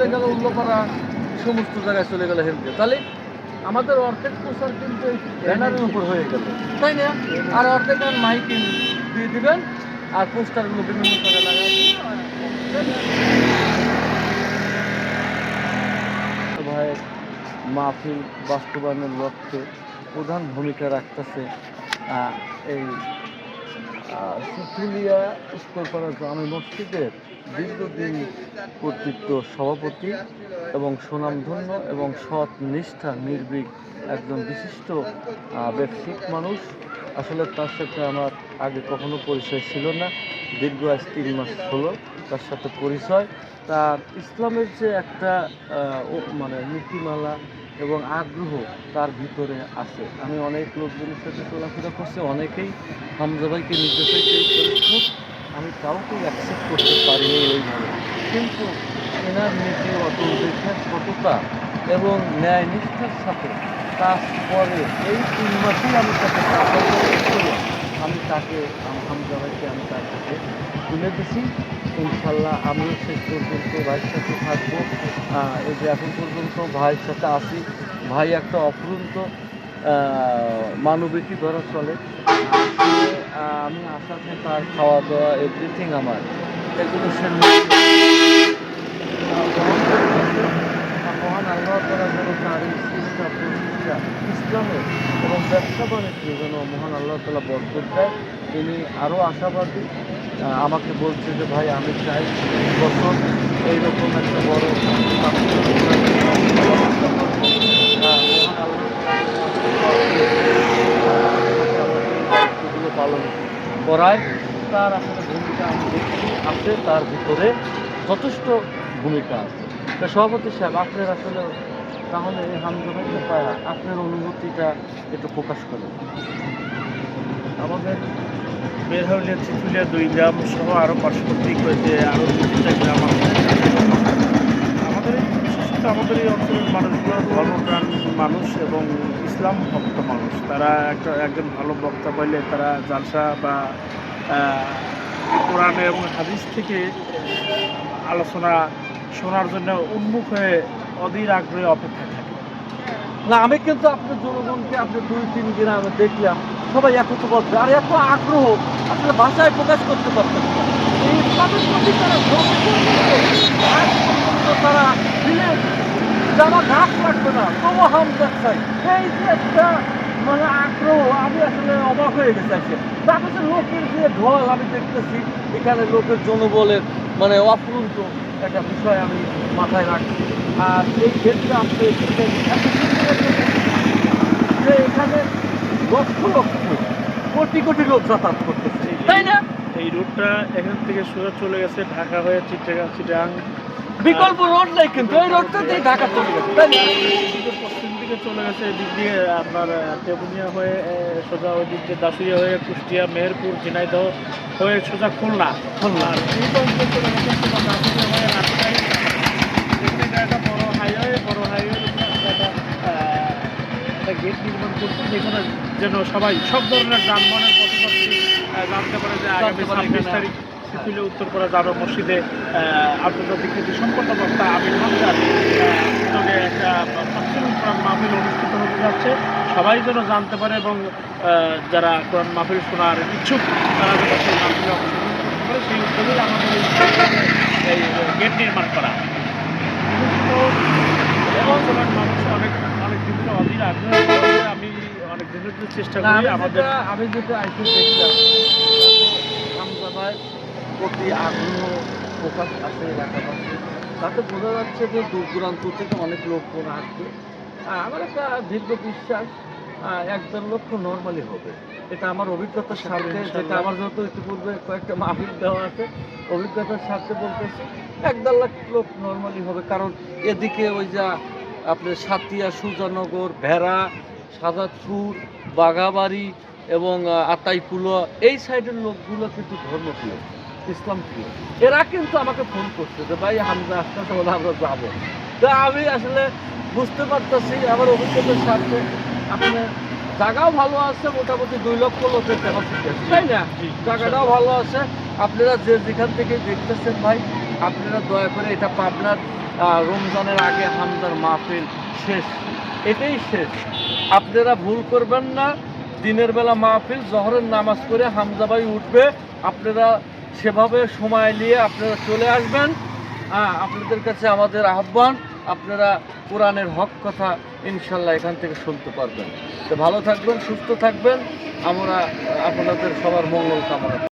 চলে গেল উল্লোপাড়া সমস্ত জায়গায় চলে গেল হেলতে তাহলে আমাদের অর্ধেক প্রচার কিন্তু ব্যানারের উপর হয়ে গেল। তাই না? আর অর্ধেক আর মাইকে দিয়ে দিবেন আর পোস্টারগুলো বিভিন্ন জায়গায় লাগাই ভাই মাহফিল বাস্তবায়নের লক্ষ্যে প্রধান ভূমিকা রাখতেছে এই সুফিলিয়া উত্তরপাড়া গ্রামে মসজিদের দীর্ঘদিন কর্তৃত্ব সভাপতি এবং সুনামধন্য এবং সৎ নিষ্ঠা নির্ভীক একজন বিশিষ্ট ব্যবসায়িক মানুষ। আসলে তার সাথে আমার আগে কখনো পরিচয় ছিল না। দীর্ঘ আজ তিন মাস হলো তার সাথে পরিচয়। তার ইসলামের যে একটা মানে নীতিমালা এবং আগ্রহ তার ভিতরে আছে। আমি অনেক লোকজনের সাথে চলাফেরা করছি, অনেকেই হামজা ভাইকে নির্দেশিত করেছে আমি কাউকে অ্যাকসেপ্ট করতে পারিনি ওইভাবে কিন্তু এনার নীতি অটল দেখে সততা এবং ন্যায় নিষ্ঠার সাথে কাজ করে এই তিন মাসেই আমি তাকে আমি তাকে হামজা ভাইকে আমি তার কাছে তুলে দিছি। ইনশাল্লাহ আমিও শেষ পর্যন্ত ভাইয়ের সাথে থাকব। এই যে এখন পর্যন্ত ভাইয়ের সাথে আসি ভাই একটা অফুরন্ত মানবিকই ধরা চলে। আমি আসাতে তার খাওয়া দাওয়া এভরিথিং আমার। এগুলো সে মহান আল্লাহ তারা যেন তার এই চেষ্টা প্রচেষ্টা ইসলামের এবং ব্যবসা বাণিজ্য যেন মহান আল্লাহ তালা বরকত দেয়, তিনি আরও আশাবাদী। আমাকে বলছে যে, ভাই, আমি চাই বছর এইরকম একটা বড় পালন করায় তার আসলে ভূমিকা আমি দেখছি, আছে, তার ভিতরে যথেষ্ট ভূমিকা আছে। সভাপতি সাহেব, আপনার আসলে তাহলে এই হামদোলাকে পায়া আপনার অনুভূতিটা একটু প্রকাশ করেন। আমাদের বেরহাউলিয়া চিতুলিয়া দুই গ্রাম সহ আরও পার্শ্ববর্তী আরও দু তিনটা গ্রাম আমাদের বিশেষত আমাদের এই অঞ্চলের মানুষগুলো ধর্মপ্রাণ মানুষ এবং ইসলাম ভক্ত মানুষ, তারা একটা, একজন ভালো বক্তা পাইলে তারা জালসা বা কোরআনে এবং হাদিস থেকে আলোচনা শোনার জন্য উন্মুখ হয়ে অধীর আগ্রহে অপেক্ষায় থাকে না, আমি কিন্তু আপনার জনগণকে আপনি দুই, তিন দিন আমি দেখলাম, সবাই একত্র বলছে আর এত আগ্রহ আসলে ভাষায় প্রকাশ করতে পারতেন। এই ইসলামের প্রতি তারা তারা দিলে জামা ঘাস লাগবে না তবু হাম দেখাই এই যে একটা মানে আগ্রহ আমি আসলে অবাক হয়ে গেছি আসে তারপরে যে লোকের যে ঢল আমি দেখতেছি এখানে লোকের জনবলের মানে অফুরন্ত একটা বিষয় আমি মাথায় রাখছি। আর এই ক্ষেত্রে আপনি যে এখানে লক্ষ লক্ষ কোটি কোটি লোক যাতায়াত করতেছে। তাই না? এই রুটটা এখান থেকে সোজা চলে গেছে ঢাকা হয়ে চিটাগাং চিটাগাং বিকল্প রোড নাই কিন্তু ওই রোডটা দিয়ে ঢাকা চলে গেছে তাই না? পশ্চিম দিকে চলে গেছে এদিক দিয়ে আপনার হয়ে সোজা ওই দিক দিয়ে দাসুরিয়া হয়ে কুষ্টিয়া মেহেরপুর ঝিনাইদহ হয়ে সোজা খুলনা। খুলনা। আর একটা বড় হাইওয়ে বড় হাইওয়ে একটা গেট নির্মাণ করছে যেখানে যেন সবাই সব ধরনের যানবাহনের পথযাত্রী জানতে পারে যে আগামী ছাব্বিশ তারিখ সিতুলে উত্তরপাড়া জামা মসজিদে আন্তর্জাতিক খ্যাতি সম্পন্ন বক্তা আমির হামদার উদ্যোগে একটা কোরআন মাহফিল অনুষ্ঠিত হতে যাচ্ছে। সবাই যেন জানতে পারে এবং যারা কোরআন মাহফিল শোনার ইচ্ছুক তারা যেন সেই মাহফিলে অংশগ্রহণ করতে পারে। সেই উদ্যোগেই আমাদের এই গেট নির্মাণ করা। এবং মানুষ অনেক অনেক দিন অধীর আগ্রহ আমি অনেক চেষ্টা করি আমি আমাদের আমি যেটা আইসে দেখলাম প্রতি আগ্রহ প্রকাশ আছে এলাকাবাসী তাতে বোঝা যাচ্ছে যে দূর দূরান্ত থেকে অনেক লোকজন আসবে। আমার একটা দীর্ঘ বিশ্বাস আহ, এক দেড় লক্ষ নর্মালি হবে। এটা আমার অভিজ্ঞতার সাথে যেটা আমার যত ইতিপূর্বে কয়েকটা মাহফিল দেওয়া আছে অভিজ্ঞতার সাথে বলতেছি এক দেড় লাখ লোক নর্মালি হবে। কারণ এদিকে ওই যা আপনার সাতিয়া সুজানগর ভেড়া সাজাদপুর বাঘাবাড়ি এবং আতাইকুলো এই সাইডের লোকগুলো কিন্তু ধর্মপ্রিয়। ইসলাম কি? এরা কিন্তু আমাকে ফোন করছে যে ভাই হামজা আসতে বলে আমরা যাব। তা আমি আসলে বুঝতে পারতেছি আমার অভিজ্ঞতার সাথে আপনার জায়গাও ভালো আছে মোটামুটি দুই লক্ষ লোকের ক্যাপাসিটি আছে তাই না? জায়গাটাও ভালো আছে। আপনারা যে যেখান থেকে দেখতেছেন ভাই আপনারা দয়া করে এটা পাবনার রমজানের আগে হামদার মাহফিল শেষ। এটাই শেষ। আপনারা ভুল করবেন না। দিনের বেলা মাহফিল জহরের নামাজ পড়ে হামজাবাই উঠবে। আপনারা সেভাবে সময় নিয়ে আপনারা চলে আসবেন। হ্যাঁ আপনাদের কাছে আমাদের আহ্বান, আপনারা কোরআনের হক কথা ইনশাল্লাহ এখান থেকে শুনতে পারবেন। তো ভালো থাকবেন, সুস্থ থাকবেন। আমরা আপনাদের সবার মঙ্গল কামনা।